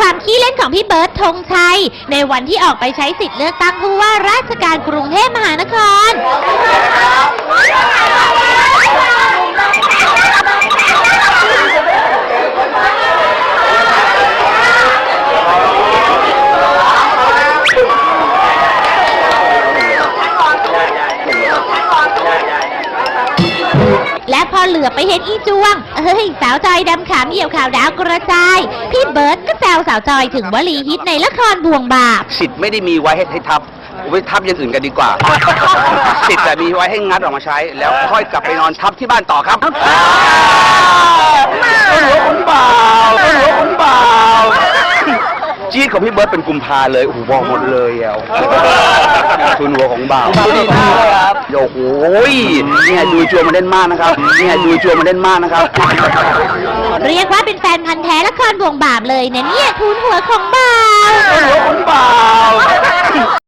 ความขี้เล่นของพี่เบิร์ดธงชัย ในวันที่ออกไปใช้สิทธิ์เลือกตั้งผู้ว่าราชการกรุงเทพมหานค เหลือไปเห็นอีจวง เอ้ย สาวจอยดำขามเหี่ยวข่าวดาวกระจาย พี่เบิร์ดก็แซวสาวจอยถึงวลีฮิตในละครบ่วงบาป สิทธิ์ไม่ได้มีไว้ให้ให้ทับไว้ทับอย่างอื่นกันดีกว่า สิทธิ์แต่มีไว้ให้งัดออกมาใช้ แล้วค่อยกลับไปนอนทับที่บ้านต่อครับต้นหัวของบ่าวต้นหัวของบ่าวจี๊ดของพี่เบิร์ตเป็นกุมภาเลย โอ้โหบอกหมดเลยอะ ทุนหัวของบ่าวดีมากครับโอ้โหเนี่ยดูจวมันเล่นมากนะครับเนี่ยดูจวมันเล่นมากนะครับ เรียกว่าเป็นแฟนพันธ์แท้ละครบ่วงบาปเลยนะเนี่ยทูนหัวของบ่าวต้นหัวของ